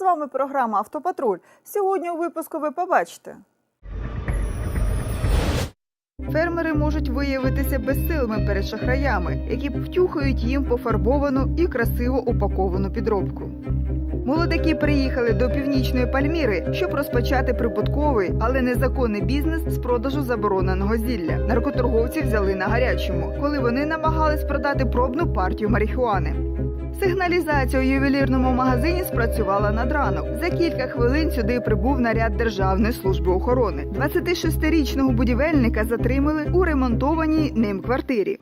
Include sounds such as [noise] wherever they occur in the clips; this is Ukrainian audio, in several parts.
З вами програма Автопатруль. Сьогодні у випуску ви побачите. Фермери можуть виявитися безсилими перед шахраями, які втюхають їм пофарбовану і красиво упаковану підробку. Молодики приїхали до північної Пальміри, щоб розпочати прибутковий, але незаконний бізнес з продажу забороненого зілля. Наркоторговці взяли на гарячому, коли вони намагались продати пробну партію марихуани. Сигналізація у ювелірному магазині спрацювала над ранок. За кілька хвилин сюди прибув наряд Державної служби охорони. 26-річного будівельника затримали у ремонтованій ним квартирі.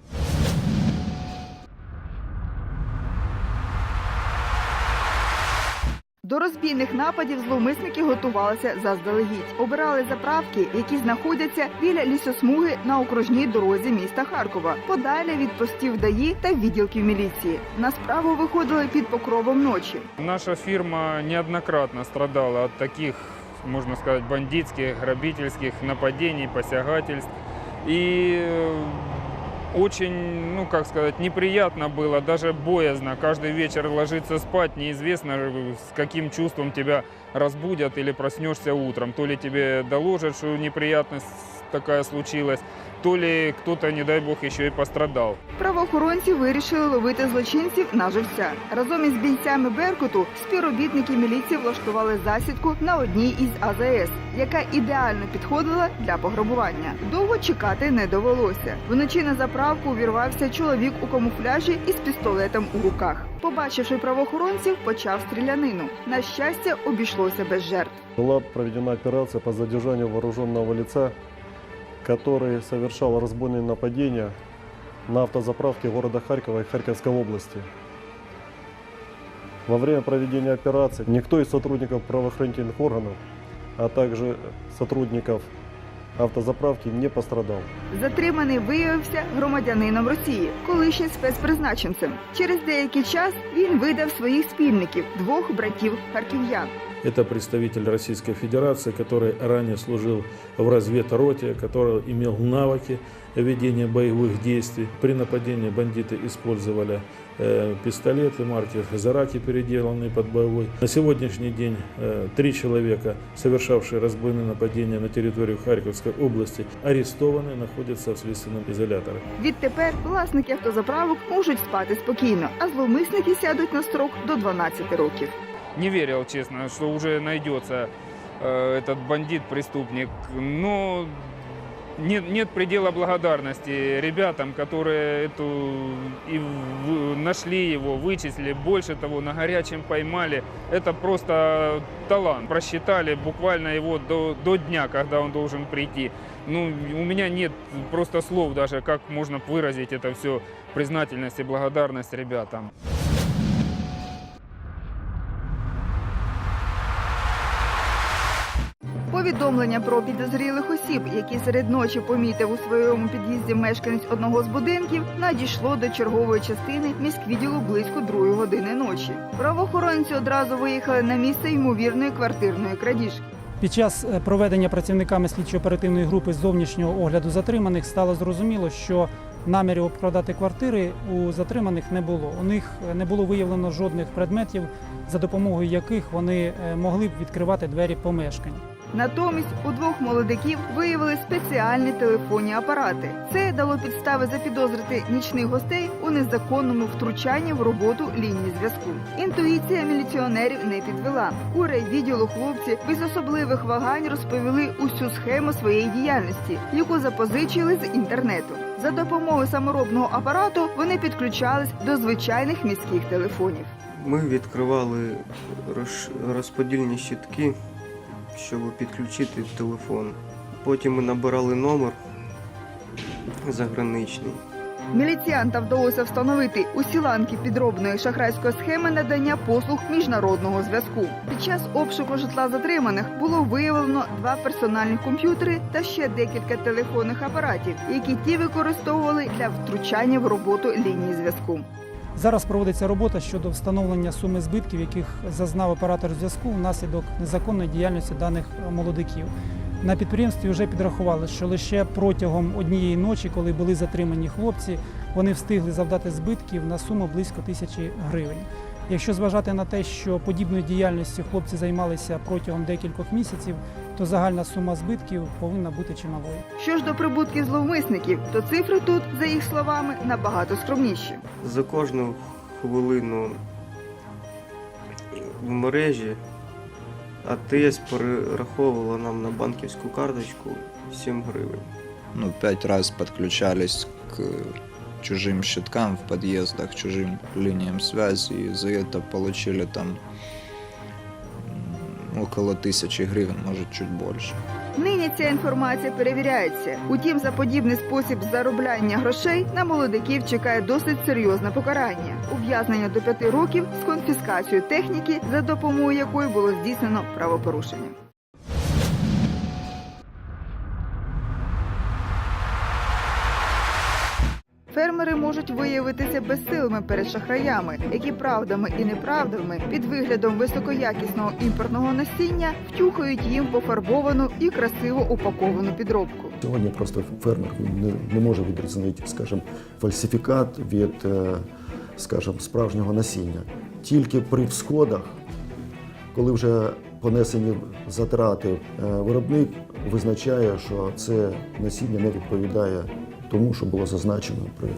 До розбійних нападів зловмисники готувалися заздалегідь. Обирали заправки, які знаходяться біля лісосмуги на окружній дорозі міста Харкова, подалі від постів ДАІ та відділків міліції. На справу виходили під покровом ночі. Наша фирма неоднократно страдала от таких, можно сказать, бандитских, грабительских нападений, посягательств. И э, очень, ну как сказать, неприятно было, даже боязно. Каждый вечер ложиться спать, неизвестно, э, с каким чувством тебя разбудят или проснешься утром. То ли тебе доложат, что неприятность такая случилась, то ли кто-то, не дай бог, еще и пострадал. Правоохоронці вирішили ловити злочинців на живця. Разом із бійцями Беркуту співробітники міліції влаштували засідку на одній із АЗС, яка ідеально підходила для пограбування. Довго чекати не довелося. Вночі на заправку увірвався чоловік у камуфляжі із пістолетом у руках. Побачивши правоохоронців, почав стрілянину. На щастя, обійшлося без жертв. Была проведена операция по задержанию вооруженного лица, который совершал разбойные нападения на автозаправке города Харькова и Харьковской области. Во время проведения операции никто из сотрудников правоохранительных органов, а также сотрудников автозаправки не пострадал. Затриманий виявився громадянином Росії, колишнім спецпризначенцем. Через деякий час він видав своїх спільників двох братів харків'ян. Это представитель Российской Федерации, который ранее служил в разведроте, который имел навыки ведения боевых действий. При нападении бандиты использовали э, пистолеты марки «Зараки», переделанные под боевой. На сегодняшний день э, три человека, совершавшие разбойные нападения на территорию Харьковской области, арестованы, находятся в следственном изоляторе. Відтепер власники автозаправок можуть спати спокійно, а зловмисники сядуть на строк до 12 років. Не верил, честно, что уже найдется э, этот бандит-преступник. Но нет, нет предела благодарности ребятам, которые эту и в- нашли его, вычислили. Больше того, на горячем поймали. Это просто талант. Просчитали буквально его до, до дня, когда он должен прийти. Ну, у меня нет просто слов даже, как можно выразить это все признательность и благодарность ребятам. Повідомлення про підозрілих осіб, які серед ночі помітив у своєму під'їзді мешканець одного з будинків, надійшло до чергової частини міськвідділу близько другої години ночі. Правоохоронці одразу виїхали на місце ймовірної квартирної крадіжки. Під час е, проведення працівниками слідчо-оперативної групи зовнішнього огляду затриманих стало зрозуміло, що намірів обкрадати квартири у затриманих не було. У них е, не було виявлено жодних предметів, за допомогою яких вони е, могли б відкривати двері помешкань. Натомість у двох молодиків виявили спеціальні телефонні апарати. Це дало підстави запідозрити нічних гостей у незаконному втручанні в роботу лінії зв'язку. Інтуїція міліціонерів не підвела. У райвідділу хлопці без особливих вагань розповіли усю схему своєї діяльності, яку запозичили з інтернету. За допомогою саморобного апарату вони підключались до звичайних міських телефонів. Ми відкривали розподільні щитки, щоб підключити телефон. Потім ми набирали номер заграничний. Міліціянта вдалося встановити усі ланки підробної шахрайської схеми надання послуг міжнародного зв'язку. Під час обшуку житла затриманих було виявлено два персональні комп'ютери та ще декілька телефонних апаратів, які ті використовували для втручання в роботу лінії зв'язку. Зараз проводиться робота щодо встановлення суми збитків, яких зазнав оператор зв'язку внаслідок незаконної діяльності даних молодиків. На підприємстві вже підрахували, що лише протягом однієї ночі, коли були затримані хлопці, вони встигли завдати збитків на суму близько тисячі гривень. Якщо зважати на те, що подібною діяльністю хлопці займалися протягом декількох місяців, то загальна сума збитків повинна бути чималою. Що ж до прибутків зловмисників, то цифри тут, за їх словами, набагато скромніші. За кожну хвилину в мережі АТС перераховувала нам на банківську карточку 7 гривень. ну, пять раз подключались к чужим щиткам в подъездах, чужим линиям связи, и за это получили там около тисячі гривень, може чуть больше. Нині ця інформація перевіряється. Утім, за подібний спосіб заробляння грошей на молодиків чекає досить серйозне покарання ув'язнення до п'яти років з конфіскацією техніки, за допомогою якої було здійснено правопорушення. Фермери можуть виявитися безсилими перед шахраями, які правдами і неправдами під виглядом високоякісного імпортного насіння втюхають їм пофарбовану і красиво упаковану підробку. Сьогодні просто фермер не, не може відрізнити, скажімо, фальсифікат від, е, скажімо, справжнього насіння. Тільки при всходах, коли вже понесені затрати, е, виробник визначає, що це насіння не відповідає тому, що було зазначено при,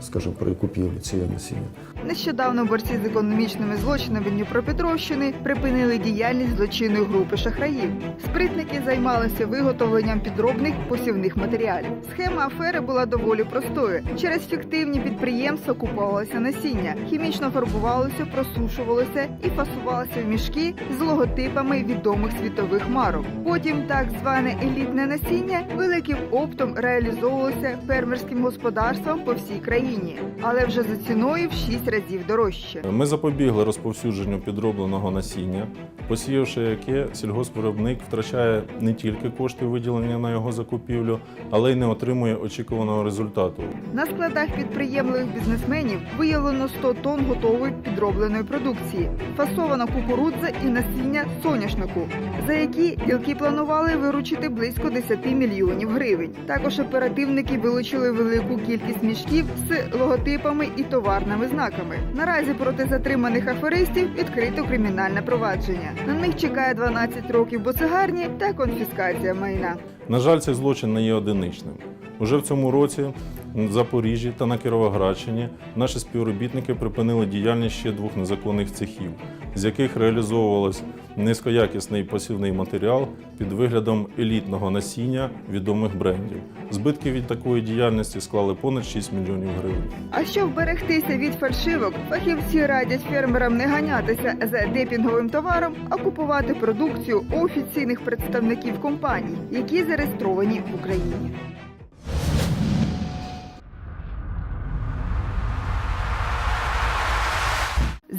скажімо, при купівлі цієї насіння. Нещодавно борці з економічними злочинами Дніпропетровщини припинили діяльність злочинної групи шахраїв. Спритники займалися виготовленням підробних посівних матеріалів. Схема афери була доволі простою. Через фіктивні підприємства купувалося насіння, хімічно фарбувалося, просушувалося і фасувалося в мішки з логотипами відомих світових марок. Потім так зване елітне насіння великим оптом реалізовувалося фермерським господарством по всій країні, але вже за ціною в 6 разів дорожче. Ми запобігли розповсюдженню підробленого насіння, посіявши яке сільгоспвиробник втрачає не тільки кошти виділення на його закупівлю, але й не отримує очікуваного результату. На складах підприємливих бізнесменів виявлено 100 тонн готової підробленої продукції, фасована кукурудза і насіння соняшнику, за які ділки планували виручити близько 10 мільйонів гривень. Також оперативники вилучили велику кількість мішків з логотипами і товарними знаками. Наразі проти затриманих аферистів відкрито кримінальне провадження. На них чекає 12 років боцигарні та конфіскація майна. На жаль, цей злочин не є одиничним. Уже в цьому році в Запоріжжі та на Кіровоградщині наші співробітники припинили діяльність ще двох незаконних цехів, з яких реалізовувався низькоякісний посівний матеріал під виглядом елітного насіння відомих брендів. Збитки від такої діяльності склали понад 6 мільйонів гривень. А щоб вберегтися від фальшивок, фахівці радять фермерам не ганятися за депінговим товаром, а купувати продукцію у офіційних представників компаній, які зареєстровані в Україні.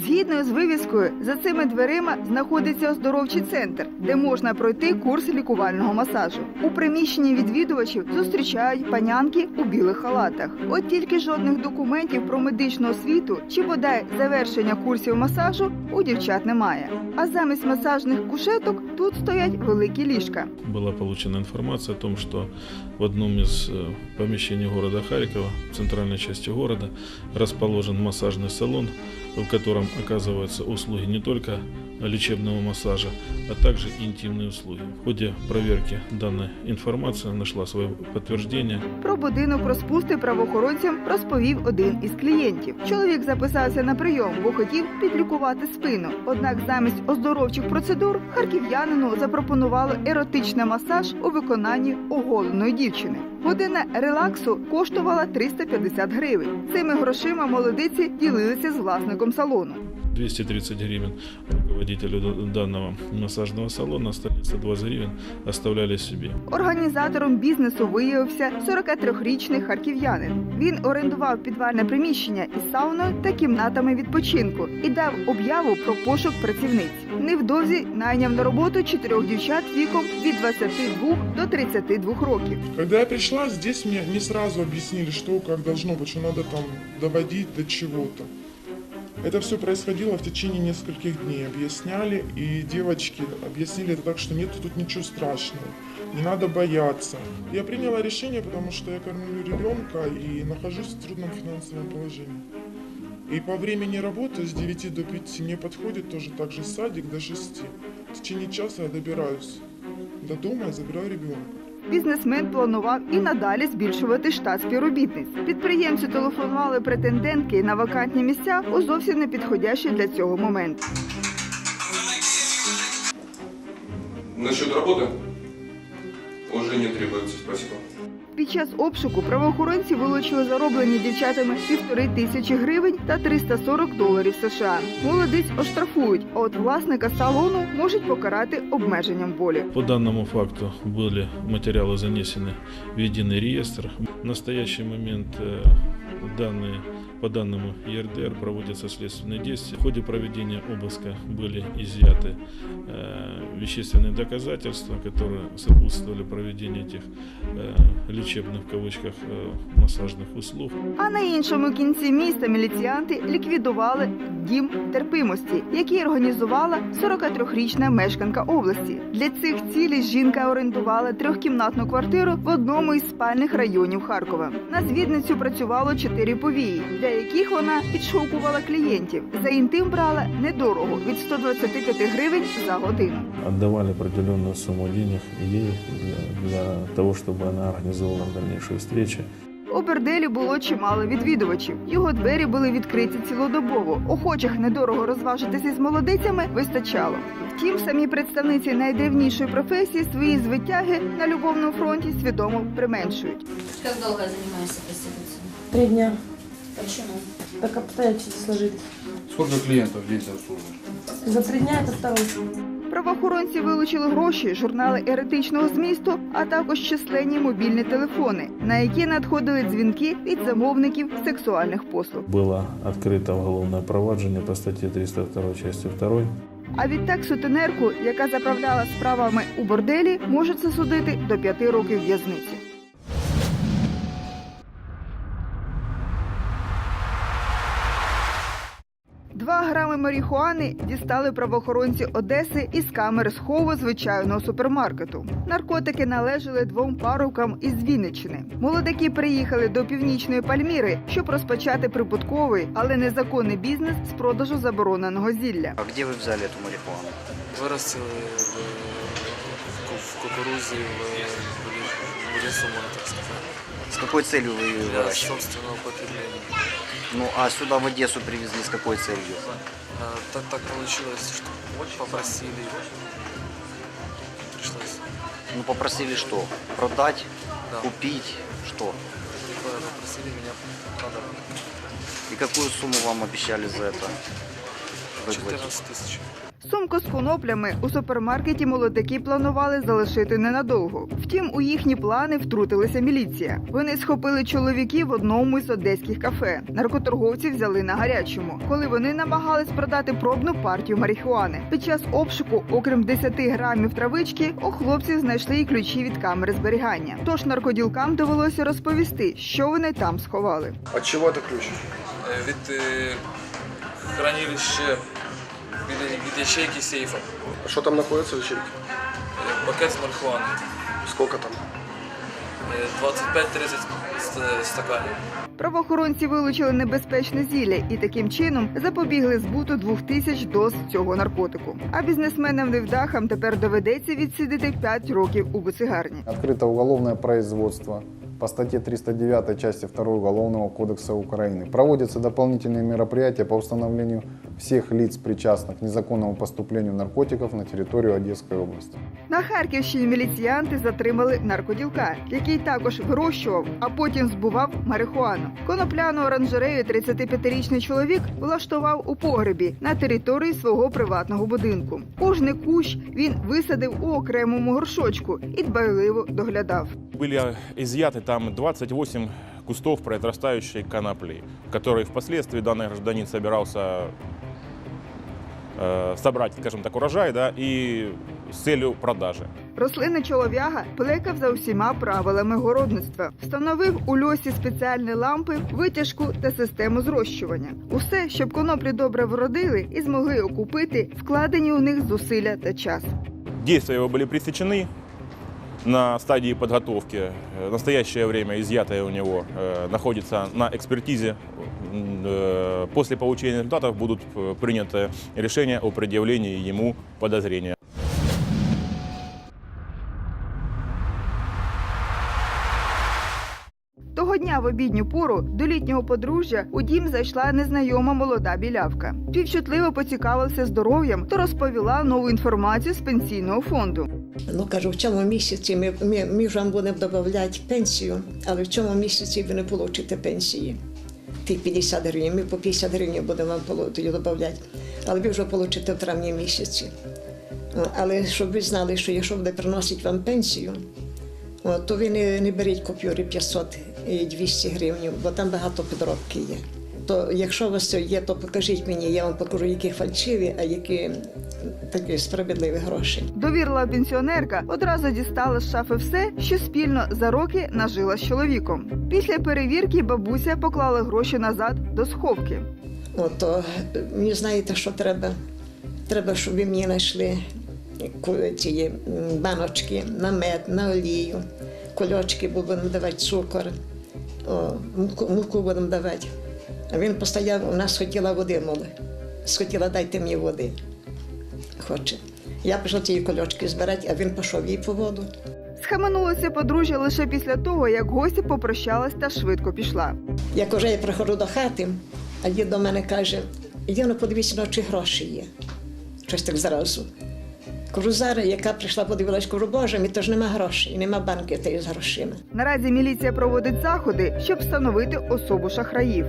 Згідно з вивіскою, за цими дверима знаходиться оздоровчий центр, де можна пройти курс лікувального масажу. У приміщенні відвідувачів зустрічають панянки у білих халатах. От тільки жодних документів про медичну освіту чи бодай завершення курсів масажу у дівчат немає. А замість масажних кушеток тут стоять великі ліжка. Была получена информация о том, что в одном из э, помещений города Харькова, в центральной части города, расположен массажный салон, в котором оказываются услуги не только лечебного массажа, а также интимные услуги. В ходе проверки данная информация нашла свое подтверждение Про будинок розпусти правоохоронцям розповів один із клієнтів. Чоловік записався на прийом, бо хотів підлікувати спину. Однак замість оздоровчих процедур харків'янину запропонували еротичний масаж у виконанні оголеної дівчини. Година релаксу коштувала 350 гривень. Цими грошима молодиці ділилися з власником салону. 230 гривен руководителю д- данного массажного салона, остальные 120 гривен оставляли себе. Організатором бізнесу виявився 43-річний харків'янин. Він орендував підвальне приміщення із сауною та кімнатами відпочинку і дав об'яву про пошук працівниць. Невдовзі найняв на роботу чотирьох дівчат віком від 22 до 32 років. Когда я пришла, здесь мне не сразу объяснили, что как должно быть, что надо там доводить до чего-то. Это все происходило в течение нескольких дней. Объясняли, и девочки объяснили это так, что нет тут ничего страшного, не надо бояться. Я приняла решение, потому что я кормлю ребенка и нахожусь в трудном финансовом положении. И по времени работы с 9 до 5 мне подходит тоже так же садик до 6. В течение часа я добираюсь до дома и забираю ребенка. Бізнесмен планував і надалі збільшувати штат співробітниць. Підприємцю телефонували претендентки на вакантні місця у зовсім не непідходящий для цього момент. Насчет работы уже не требуется, спасибо. Під час обшуку правоохоронці вилучили зароблені дівчатами півтори тисячі гривень та 340 доларів США. Молодиць оштрафують, а от власника салону можуть покарати обмеженням волі. По данному факту были материалы занесены в единый реестр. В настоящий момент э, данные, по данному ЕРДР проводятся следственные действия. В ходе проведения обыска были изъяты э, вещественные доказательства, которые сопутствовали проведению этих э, лечебных в кавычках э, массажных услуг. А на іншому кінці міста міліціянти ліквідували дім терпимості, який організувала 43-річна мешканка області. Для цих цілей жінка орендувала трьохкімнатну квартиру в одному із спальних районів Харкова. На звідницю працювало чотири повії, для яких вона підшукувала клієнтів. За інтим брала недорого від 125 гривень за годину. Отдавали определенную сумму денег ей для, для того, чтобы она организовала дальнейшие встречи. У борделі було чимало відвідувачів. Його двері були відкриті цілодобово. Охочих недорого розважитися з молодицями вистачало. Втім, самі представниці найдревнішої професії свої звитяги на любовному фронті свідомо применшують. Как долго занимаешься проституцией? Три дня. Почему? Так обстоятельства сложились. Сколько клиентов здесь обслуживаешь? За три дня это второй. Правоохоронці вилучили гроші, журнали еретичного змісту, а також численні мобільні телефони, на які надходили дзвінки від замовників сексуальних послуг. Было открыто уголовное проваджение по статье 302 части 2 А відтак сутенерку, яка заправляла справами у борделі, можуть засудити до п'яти років в'язниці. грами марихуани дістали правоохоронці Одеси із камери схову звичайного супермаркету. Наркотики належали двом парубкам із Вінниччини. Молодики приїхали до північної Пальміри, щоб розпочати прибутковий, але незаконний бізнес з продажу забороненого зілля. А где вы взяли эту марихуану? Вырастил в, в кукурузе, в, в лесу, можно так сказать. С какой целью вы ее Для выращивали? собственного потребления. Ну, а сюда в Одессу привезли с какой целью? А, так, так получилось, что попросили. Пришлось. Ну, попросили что? Продать? Да. Купить? Что? Попросили меня продать. И какую сумму вам обещали за это? 14 тысяч. Сумку з коноплями у супермаркеті молодики планували залишити ненадовго. Втім, у їхні плани втрутилася міліція. Вони схопили чоловіків в одному із одеських кафе. Наркоторговці взяли на гарячому, коли вони намагались продати пробну партію марихуани. Під час обшуку, окрім 10 грамів травички, у хлопців знайшли і ключі від камери зберігання. Тож наркоділкам довелося розповісти, що вони там сховали. От чего это ключ? Е, Від е, хранилища, від, від ячейки сейфа. Что там находится в ячейке? Е, Пакет з марихуани. Сколько там? Е, 25-30 ст- стаканів. Правоохоронці вилучили небезпечне зілля і таким чином запобігли збуту двох тисяч доз цього наркотику. А бізнесменам невдахам тепер доведеться відсидіти 5 років у буцигарні. Открыто уголовное производство по статье 309 части 2 Уголовного кодекса Украины. Проводятся дополнительные мероприятия по установлению всех лиц, причастных к незаконному поступлению наркотиков на территорию Одесской области. На Харківщині міліціянти затримали наркоділка, який також вирощував, а потім збував марихуану. Конопляну оранжерею 35-річний чоловік влаштував у погребі на території свого приватного будинку. Кожний кущ він висадив у окремому горшочку і дбайливо доглядав. Были изъяты там 28 кустов произрастающей конопли, которые впоследствии данный гражданин собирался э, собрать, скажем так, урожай, да, и с целью продажи. Рослинний чолов'яга плекав за усіма правилами городництва, встановив у льосі спеціальні лампи, витяжку та систему зрощування. Усе, щоб коноплі добре вродили і змогли окупити вкладені у них зусилля та час. Действия его были пресечены, на стадии подготовки. Э, В настоящее время изъятое у него э, находится на экспертизе. М, э, После получения результатов будут э, приняты решения о предъявлении ему подозрения. Того дня в обідню пору до літнього подружжя у дім зайшла незнайома молода білявка. Співчутливо поцікавилася здоров'ям та розповіла нову інформацію з пенсійного фонду. Ну кажу, в цьому місяці ми, ми, ми вам будемо додавати пенсію, але в цьому місяці ви не получите пенсії. Тих 50 гривень, ми по 50 гривень будемо вам додавати. Але ви вже получите в травні місяці. Але щоб ви знали, що якщо буде приносити вам пенсію, то ви не, не беріть купюри 500 і 200 гривень, бо там багато підробки є. То якщо у вас є, то покажіть мені, я вам покажу, які фальшиві, а які такі справедливі гроші. Довірлива пенсіонерка одразу дістала з шафи все, що спільно за роки нажила з чоловіком. Після перевірки бабуся поклала гроші назад до сховки. От, то е, мені знаєте, що треба? Треба, щоб ви мені знайшли ці баночки на мед, на олію, кульочки, будемо давати цукор, о, муку, муку будемо давати. А він постояв, у нас хотіла води, моли. Схотіла, дайте мені води. Хоче. Я пішла ці кольочки збирати, а він пішов їй по воду. Схаменулося подружжя лише після того, як гості попрощалась та швидко пішла. Як уже я приходжу до хати, а дід до мене каже: іди подивіться, чи гроші є. Щось так зразу. Кажу, зараз, яка прийшла, подивилась, кажу, боже, то ж нема грошей, нема банки тієї з грошима. Наразі міліція проводить заходи, щоб встановити особу шахраїв.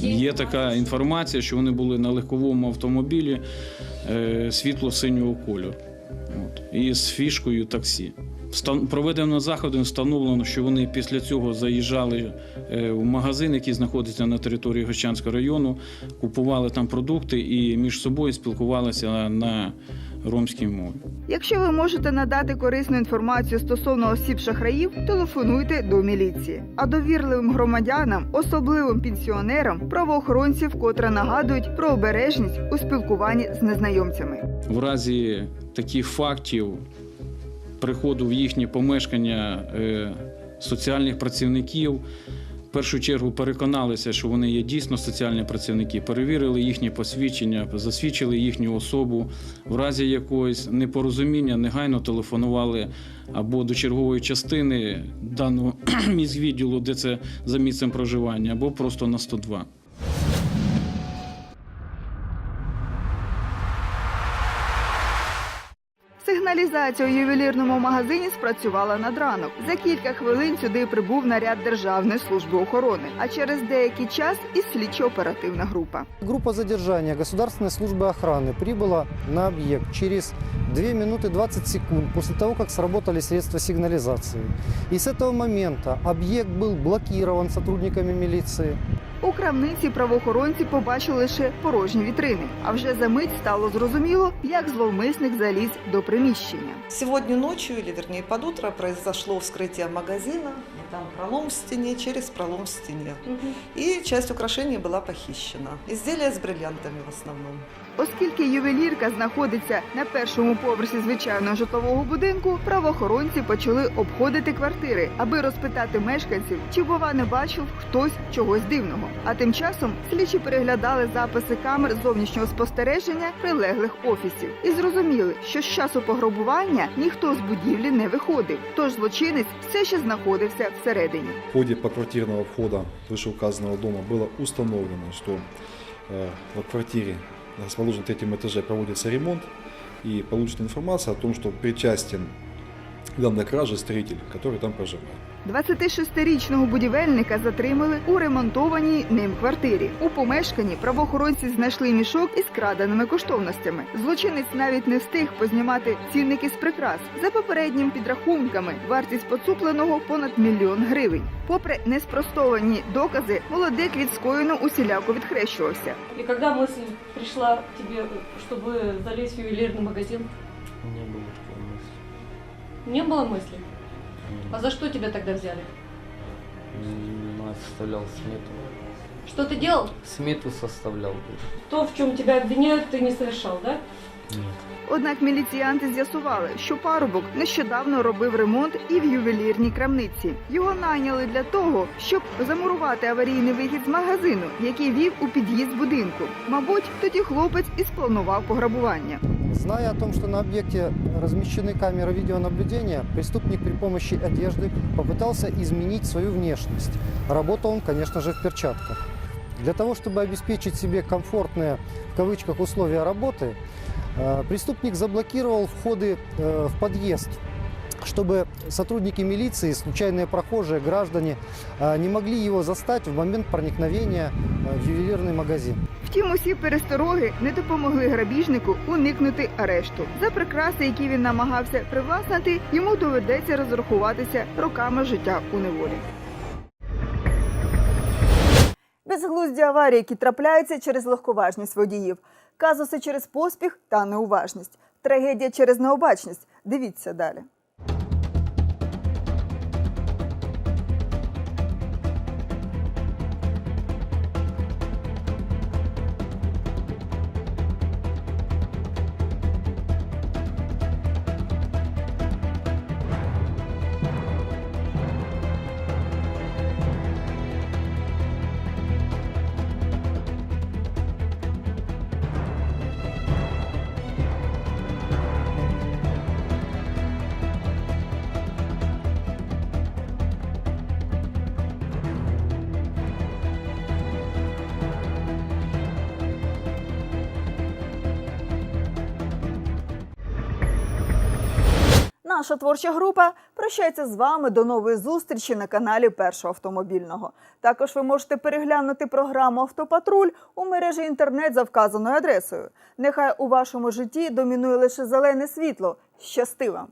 Є така інформація, що вони були на легковому автомобілі е, світло-синього кольору от, і з фішкою таксі. Встан- Проведено заходи, встановлено, що вони після цього заїжджали е, в магазин, який знаходиться на території Гощанського району, купували там продукти і між собою спілкувалися на, на ромській мові. Якщо ви можете надати корисну інформацію стосовно осіб шахраїв, телефонуйте до міліції. А довірливим громадянам, особливим пенсіонерам, правоохоронці вкотре нагадують про обережність у спілкуванні з незнайомцями. В разі таких фактів приходу в їхнє помешкання е, соціальних працівників. Першу чергу переконалися, що вони є дійсно соціальні працівники, перевірили їхні посвідчення, засвідчили їхню особу. В разі якогось непорозуміння негайно телефонували або до чергової частини даного [clears throat] міськвідділу, де це за місцем проживання, або просто на 102. Сигналізація у ювелірному магазині спрацювала над ранок. За кілька хвилин сюди прибув наряд Державної служби охорони, а через деякий час і слідчо-оперативна група. Группа задержания Государственной службы охраны прибыла на объект через 2 минуты 20 секунд после того, как сработали средства сигнализации. И с этого момента объект был блокирован сотрудниками милиции. У крамниці правоохоронці побачили лише порожні вітрини. А вже за мить стало зрозуміло, як зловмисник заліз до приміщення. Сьогодні ночі, или вернее под утро, произошло вскрытие магазина. Там пролом в стіні, через пролом в стене. І часть украшення була похищена. Изделия з бриллиантами в основном. Оскільки ювелірка знаходиться на першому поверсі звичайного житлового будинку, правоохоронці почали обходити квартири, аби розпитати мешканців, чи бува не бачив хтось чогось дивного. А тим часом слідчі переглядали записи камер зовнішнього спостереження прилеглих офісів і зрозуміли, що з часу пограбування ніхто з будівлі не виходив. Тож злочинець все ще знаходився всередині. В ходе поквартирного входа вышеуказанного дома было установлено, что э, в квартире, расположенной в третьем этаже, проводится ремонт, и получена информация о том, что причастен к данной краже строитель, который там проживает. 26-річного будівельника затримали у ремонтованій ним квартирі. У помешканні правоохоронці знайшли мішок із краденими коштовностями. Злочинець навіть не встиг познімати цінники з прикрас. За попередніми підрахунками, вартість поцупленого понад мільйон гривень. Попри неспростовані докази, молодик від скоєно усіляко відхрещувався. И когда мысль пришла к тебе, чтобы залезть в ювелирный магазин? Не было такой мысли. Не было мысли? А за что тебя тогда взяли? Ну, составлял смету. Что ты делал? Смету составлял. То, в чем тебя обвиняют, ты не совершал, да? Однак міліціянти з'ясували, що парубок нещодавно робив ремонт і в ювелірній крамниці. Його найняли для того, щоб замурувати аварійний вихід з магазину, який вів у під'їзд будинку. Мабуть, тоді хлопець і спланував пограбування. Зная о том, что на объекте размещены камеры видеонаблюдения, преступник при помощи одежды попытался изменить свою внешность. Работал он, конечно же, в перчатках. Для того, чтобы обеспечить себе комфортные, в кавычках, условия работы, э, преступник заблокировал входы э, в подъезд, чтобы сотрудники милиции, случайные прохожие, граждане э, не могли его застать в момент проникновения э, в ювелирный магазин. Втім, усі перестороги не допомогли грабіжнику уникнути арешту. За прикраси, які він намагався привласнити, йому доведеться розрахуватися роками життя у неволі. Безглузді аварії, які трапляються через легковажність водіїв, казуси через поспіх та неуважність, трагедія через необачність. Дивіться далі. Наша творча група прощається з вами до нової зустрічі на каналі Першого автомобільного. Також ви можете переглянути програму Автопатруль у мережі інтернет за вказаною адресою. Нехай у вашому житті домінує лише зелене світло. Щасти вам!